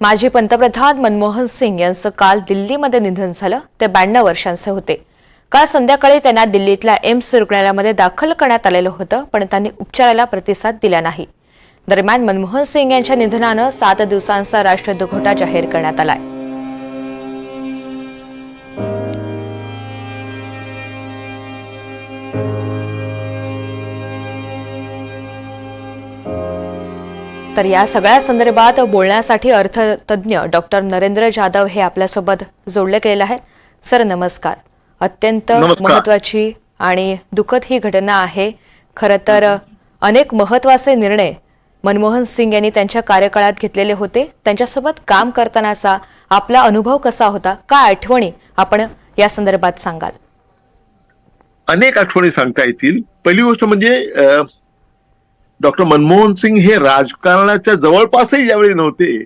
माजी पंतप्रधान मनमोहन सिंग यांचं काल दिल्लीमध्ये निधन झालं ते ब्याण्णव वर्षांचे होते. काल संध्याकाळी त्यांना दिल्लीतल्या एम्स रुग्णालयामध्ये दाखल करण्यात आलेलं होतं पण त्यांनी उपचाराला प्रतिसाद दिला नाही. दरम्यान मनमोहन सिंग यांच्या निधनानं सात दिवसांचा राष्ट्रीय दुखवटा जाहीर करण्यात आलाय. तर या सगळ्या संदर्भात बोलण्यासाठी अर्थतज्ञ डॉक्टर नरेंद्र जाधव हे आपल्यासोबत जोडले गेलेले आहेत. सर नमस्कार. अत्यंत. महत्वाची आणि दुःखद ही घटना आहे. खरं तर अनेक महत्त्वाचे निर्णय मनमोहन सिंग यांनी त्यांच्या कार्यकाळात घेतलेले होते. त्यांच्यासोबत काम करतानाचा आपला अनुभव कसा होता? काय आठवणी आपण या संदर्भात सांगाल? अनेक आठवणी सांगता येतील. पहिली गोष्ट म्हणजे डॉक्टर मनमोहन सिंग हे राजकारणाच्या जवळपासही ज्यावेळी नव्हते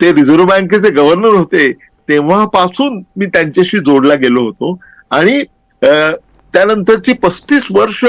ते रिझर्व्ह बँकेचे गव्हर्नर होते तेव्हापासून मी त्यांच्याशी जोडला गेलो होतो. आणि त्यानंतरची पस्तीस वर्ष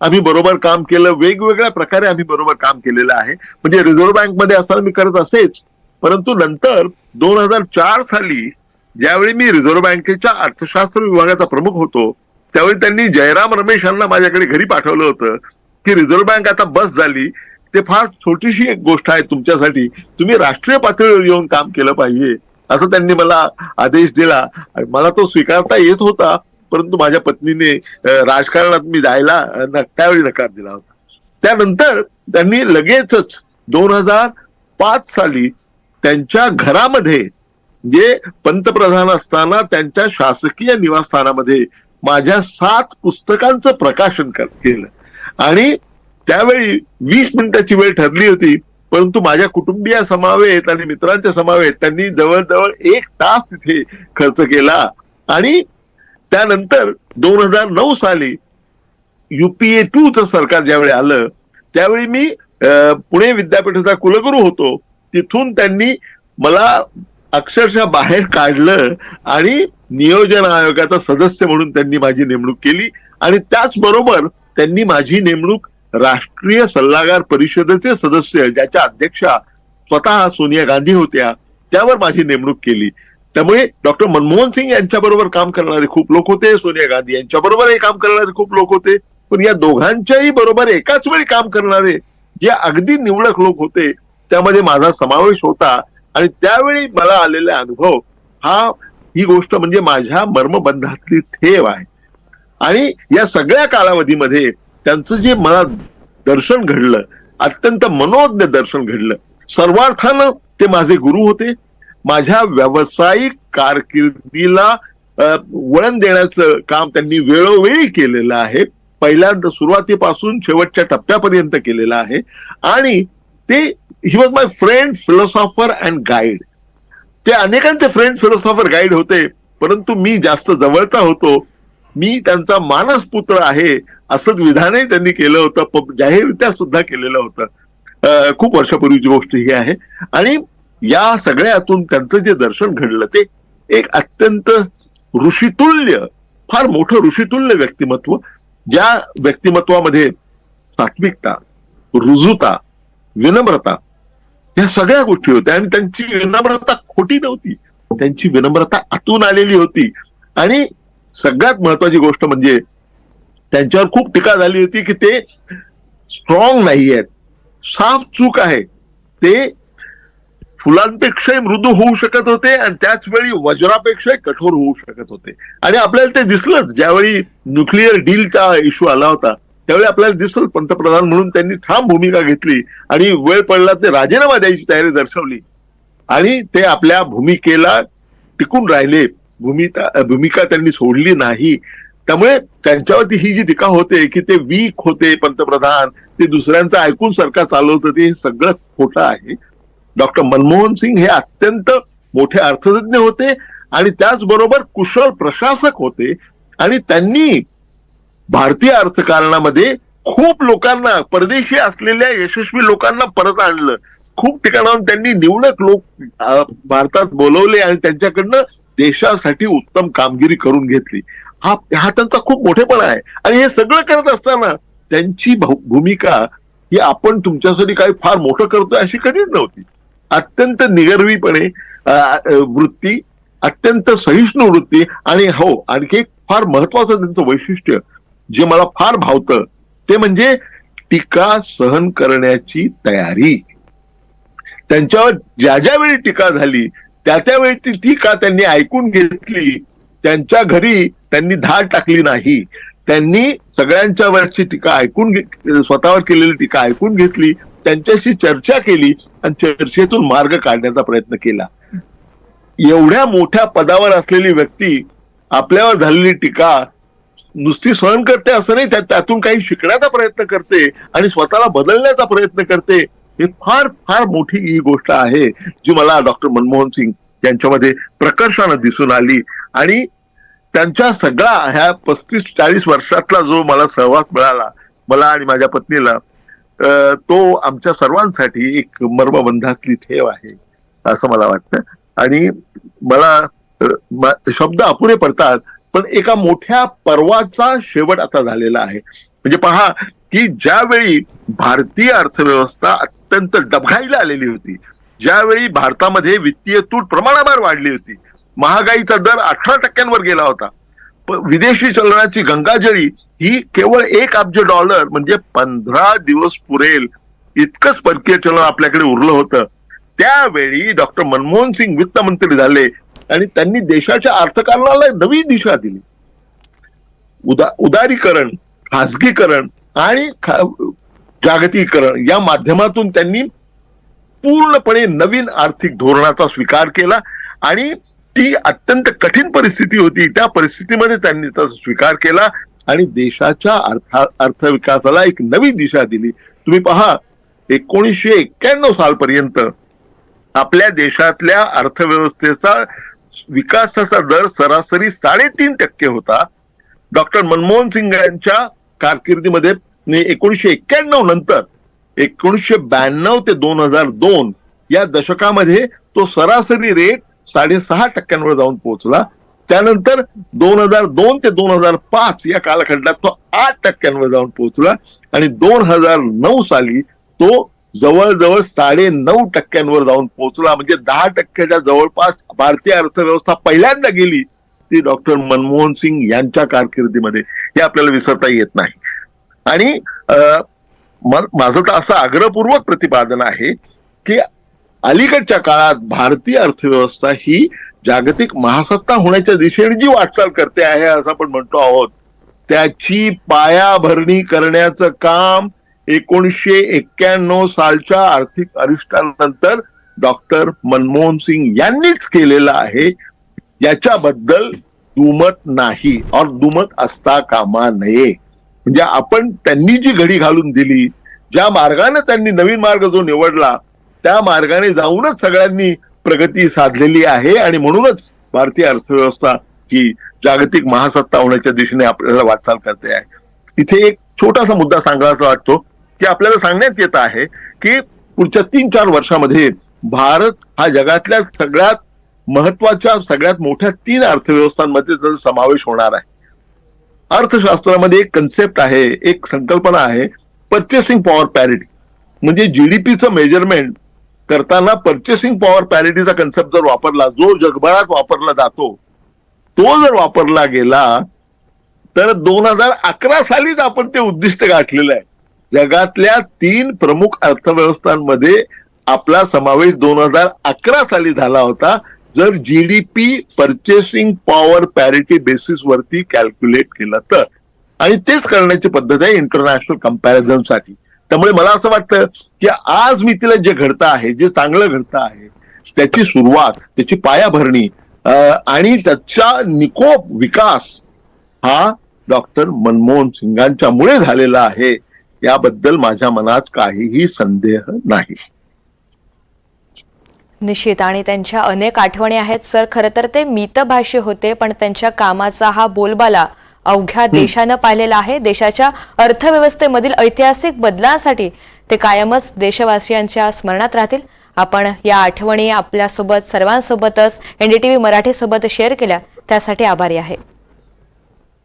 आम्ही बरोबर काम केलं वेगवेगळ्या प्रकारे आम्ही बरोबर काम केलेलं आहे. म्हणजे रिझर्व्ह बँकमध्ये असताना मी करत असेच परंतु नंतर दोन हजार चार साली ज्यावेळी मी रिझर्व्ह बँकेच्या अर्थशास्त्र विभागाचा प्रमुख होतो त्यावेळी त्यांनी जयराम रमेश यांना माझ्याकडे घरी पाठवलं होतं. की रिझर्व्ह बँक आता बस झाली ते फार छोटीशी एक गोष्ट आहे तुमच्यासाठी. तुम्ही राष्ट्रीय पातळीवर येऊन काम केलं पाहिजे असं त्यांनी मला आदेश दिला. मला तो स्वीकारता येत होता परंतु माझ्या पत्नीने राजकारणात मी जायला त्यावेळी नकार दिला होता. त्यानंतर त्यांनी लगेचच दोन हजार पाच साली त्यांच्या घरामध्ये जे पंतप्रधान असताना त्यांच्या शासकीय निवासस्थानामध्ये माझ्या सात पुस्तकांचं प्रकाशन केलं. आणि त्यावेळी वीस मिनिटाची वेळ ठरली होती परंतु माझ्या कुटुंबिया समावेत आणि मित्रांच्या समावेत त्यांनी जवळजवळ एक तास तिथे खर्च केला. आणि त्यानंतर दोन हजार नऊ साली युपीए टूचं सरकार ज्यावेळी आलं त्यावेळी मी पुणे विद्यापीठाचा कुलगुरू होतो. तिथून त्यांनी मला अक्षरशः बाहेर काढलं आणि नियोजन आयोगाचा सदस्य म्हणून त्यांनी माझी नेमणूक केली. आणि त्याचबरोबर त्यांनी माझी नेमणूक राष्ट्रीय सल्लागार परिषदेचे सदस्य ज्याच्या अध्यक्षा स्वतः सोनिया गांधी होत्या त्यावर माझी नेमणूक केली. त्यामुळे डॉक्टर मनमोहन सिंग यांच्या बरोबर काम करणारे खूप लोक होते सोनिया गांधी यांच्या बरोबरही काम करणारे खूप लोक होते पण या दोघांच्याही बरोबर एकाच वेळी काम करणारे जे अगदी निवडक लोक होते त्यामध्ये माझा समावेश होता आणि त्यावेळी मला आलेला अनुभव हा ही गोष्ट म्हणजे माझ्या मर्मबंधातली ठेव आहे. आणि या सगळ्या कालावधीमध्ये त्यांचं जे मला दर्शन घडलं अत्यंत मनोज्ञ दर्शन घडलं सर्वार्थानं ते माझे गुरु होते. माझ्या व्यावसायिक कारकिर्दीला वळण देण्याचं काम त्यांनी वेळोवेळी केलेलं आहे. पहिल्यांदा सुरुवातीपासून शेवटच्या टप्प्यापर्यंत केलेलं आहे. आणि ते he was my friend philosopher and guide ते अनेकांचे फ्रेंड फिलॉसॉफर गाईड होते परंतु मी जास्त जवळचा होतो. मी त्यांचा मानस पुत्र आहे असंच विधानही त्यांनी केलं होतं प- जाहीररित्या सुद्धा केलेलं होतं. खूप वर्षापूर्वीची गोष्ट ही आहे. आणि या सगळ्यातून त्यांचं जे दर्शन घडलं ते एक अत्यंत ऋषितुल्य फार मोठं ऋषितुल्य व्यक्तिमत्व ज्या व्यक्तिमत्वामध्ये सात्विकता रुजुता विनम्रता या सगळ्या गोष्टी होत्या. आणि त्यांची विनम्रता खोटी नव्हती. त्यांची विनम्रता आतून आलेली होती. आणि सगळ्यात महत्वाची गोष्ट म्हणजे त्यांच्यावर खूप टीका झाली होती की ते स्ट्रॉंग नाही आहेत साफ चूक आहे. ते फुलांपेक्षाही मृदू होऊ शकत होते आणि त्याच वेळी वज्रापेक्षाही कठोर होऊ शकत होते. आणि आपल्याला ते दिसलंच. ज्यावेळी न्यूक्लिअर डीलचा इश्यू आला होता त्यावेळी आपल्याला दिसलं पंतप्रधान म्हणून त्यांनी ठाम भूमिका घेतली आणि वेळ पडला ते राजीनामा द्यायची तयारी दर्शवली. आणि ते आपल्या भूमिकेला टिकून राहिले. भूमिका भूमिका त्यांनी सोडली नाही. त्यामुळे त्यांच्यावरती ही जी टीका होते की ते वीक होते पंतप्रधान ते दुसऱ्यांचं ऐकून सरकार चालवत होते हे सगळं खोटं आहे. डॉक्टर मनमोहन सिंग हे अत्यंत मोठे अर्थतज्ञ होते आणि त्याचबरोबर कुशल प्रशासक होते आणि त्यांनी भारतीय अर्थकारणामध्ये खूप लोकांना परदेशी असलेल्या यशस्वी लोकांना परत आणलं. खूप ठिकाणाहून त्यांनी निवडक लोक भारतात बोलवले आणि त्यांच्याकडनं देशासाठी उत्तम कामगिरी करून घेतली. हा हा त्यांचा खूप मोठेपणा आहे. आणि हे सगळं करत असताना त्यांची भूमिका ही आपण तुमच्यासाठी काही फार मोठं करतोय अशी कधीच नव्हती. अत्यंत निगर्वीपणे वृत्ती अत्यंत सहिष्णू वृत्ती आणि हो आणखी एक फार महत्वाचं त्यांचं वैशिष्ट्य जे मला फार भावतं ते म्हणजे टीका सहन करण्याची तयारी. त्यांच्यावर ज्या ज्या वेळी टीका झाली त्या त्यावेळी ती टीका त्यांनी ऐकून घेतली त्यांच्या घरी त्यांनी धाड टाकली नाही. त्यांनी सगळ्यांच्या वरची टीका ऐकून स्वतःवर केलेली टीका ऐकून घेतली त्यांच्याशी चर्चा केली आणि चर्चेतून मार्ग काढण्याचा प्रयत्न केला. एवढ्या मोठ्या पदावर असलेली व्यक्ती आपल्यावर झालेली टीका नुसती सहन करते असं नाही त्या- त्यातून काही शिकण्याचा प्रयत्न करते आणि स्वतःला बदलण्याचा प्रयत्न करते. हे फार फार मोठी ही गोष्ट आहे जी मला डॉक्टर मनमोहन सिंग यांच्यामध्ये प्रकर्षानं दिसून आली. आणि त्यांच्या सगळा ह्या पस्तीस चाळीस वर्षातला जो मला सहवास मिळाला मला आणि माझ्या पत्नीला तो आमच्या सर्वांसाठी एक मर्मबंधातली ठेव आहे असं मला वाटतं. आणि मला शब्द अपुरे पडतात पण एका मोठ्या पर्वाचा शेवट आता झालेला आहे. म्हणजे पहा की ज्यावेळी भारतीय अर्थव्यवस्था अत्यंत डबघाईला आलेली होती. ज्यावेळी भारतामध्ये वित्तीय तूट प्रमाणाभार वाढली होती महागाईचा दर अठरा टक्क्यांवर गेला होता. विदेशी चलनाची गंगाजळी ही केवळ एक अब्ज डॉलर म्हणजे पंधरा दिवस पुरेल इतकंच परकीय चलन आपल्याकडे उरलं होतं. त्यावेळी डॉक्टर मनमोहन सिंग वित्तमंत्री झाले आणि त्यांनी देशाच्या अर्थकारणाला नवी दिशा दिली. उदा उदारीकरण खासगीकरण आणि जागतिकीकरण या माध्यमातून त्यांनी पूर्णपणे नवीन आर्थिक धोरणाचा स्वीकार केला आणि ती अत्यंत कठीण परिस्थिती होती. त्या परिस्थितीमध्ये त्यांनी त्याचा स्वीकार केला आणि देशाच्या अर्थ अर्थविकासाला एक नवी दिशा दिली. तुम्ही पहा एकोणीसशे एक्क्याण्णव सालपर्यंत आपल्या देशातल्या अर्थव्यवस्थेचा विकासाचा दर सरासरी साडेतीन टक्के होता. डॉक्टर मनमोहन सिंग यांच्या कारकिर्दीमध्ये एकोणीसशे एक्क्याण्णव नंतर एकोणीसशे ब्याण्णव ते दोन हजार दोन या दशकामध्ये तो सरासरी रेट साडेसहा टक्क्यांवर जाऊन पोहोचला. त्यानंतर दोन हजार दोन ते दोन हजार पाच या कालखंडात तो आठ टक्क्यांवर जाऊन पोहोचला आणि दोन हजार नऊ साली तो जवळजवळ साडे नऊ टक्क्यांवर जाऊन पोहोचला. म्हणजे दहा टक्क्याच्या जवळपास भारतीय अर्थव्यवस्था पहिल्यांदा गेली ती डॉक्टर मनमोहन सिंग यांच्या कारकिर्दीमध्ये. हे आपल्याला विसरता येत नाही. आणि अं, माझं तर असं आग्रहपूर्वक प्रतिपादन आहे की अलीकडच्या काळात भारतीय अर्थव्यवस्था ही जागतिक महासत्ता होण्याच्या दिशेने जी वाटचाल करते आहे असं आपण म्हणतो आहोत त्याची पायाभरणी करण्याचं काम एकोणीसशे एक्क्याण्णव सालच्या आर्थिक अरिष्टानंतर डॉक्टर मनमोहन सिंग यांनीच केलेलं आहे. याच्याबद्दल दुमत नाही और दुमत असता कामा नये. म्हणजे आपण त्यांनी जी घडी घालून दिली ज्या मार्गाने त्यांनी नवीन मार्ग जो निवडला त्या मार्गाने जाऊनच सगळ्यांनी प्रगती साधलेली आहे आणि म्हणूनच भारतीय अर्थव्यवस्था ही जागतिक महासत्ता होण्याच्या दिशेने आपल्याला वाटचाल करते आहे. इथे एक छोटासा मुद्दा सांगायचा वाटतो की आपल्याला सांगण्यात येत आहे की पुढच्या तीन चार वर्षामध्ये भारत हा जगातल्या सगळ्यात महत्त्वाच्या सगळ्यात मोठ्या तीन अर्थव्यवस्थांमध्ये त्याचा समावेश होणार आहे अर्थशास्त्रामध्ये एक कन्सेप्ट आहे एक संकल्पना आहे पर्चेसिंग पॉवर पॅरिटी म्हणजे जीडीपीचं मेजरमेंट करताना पर्चेसिंग पॉवर पॅरिटीचा कन्सेप्ट जर वापरला जो जगभरात वापरला जातो तो जर वापरला गेला तर दोन हजार अकरा सालीच आपण ते उद्दिष्ट गाठलेलं आहे. जगातल्या तीन प्रमुख अर्थव्यवस्थांमध्ये आपला समावेश दोन हजार अकरा साली झाला होता. जर GDP purchasing power parity basis वरती कॅल्क्युलेट केलं तर. आणि तेच करण्याची पद्धत आहे इंटरनॅशनल कम्पॅरिझनसाठी त्यामुळे मला असं वाटतं की आज मी तिला जे घडतं आहे जे चांगलं घडतं आहे त्याची सुरुवात त्याची पायाभरणी आणि त्याचा निकोप विकास हा डॉक्टर मनमोहन सिंगांच्यामुळे झालेला आहे. याबद्दल माझ्या मनात काहीही संदेह नाही. निश्चित. आणि त्यांच्या अनेक आठवणी आहेत. सर खरं तर ते मितभाषी होते पण त्यांच्या कामाचा हा बोलबाला अवघ्या देशानं पाहिलेला आहे. देशाच्या अर्थव्यवस्थेमधील ऐतिहासिक बदलांसाठी ते कायमच देशवासियांच्या स्मरणात राहतील. आपण या आठवणी आपल्यासोबत सर्वांसोबतच एनडीटीव्ही मराठी सोबत शेअर केल्या. त्यासाठी आभारी आहे.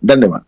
धन्यवाद.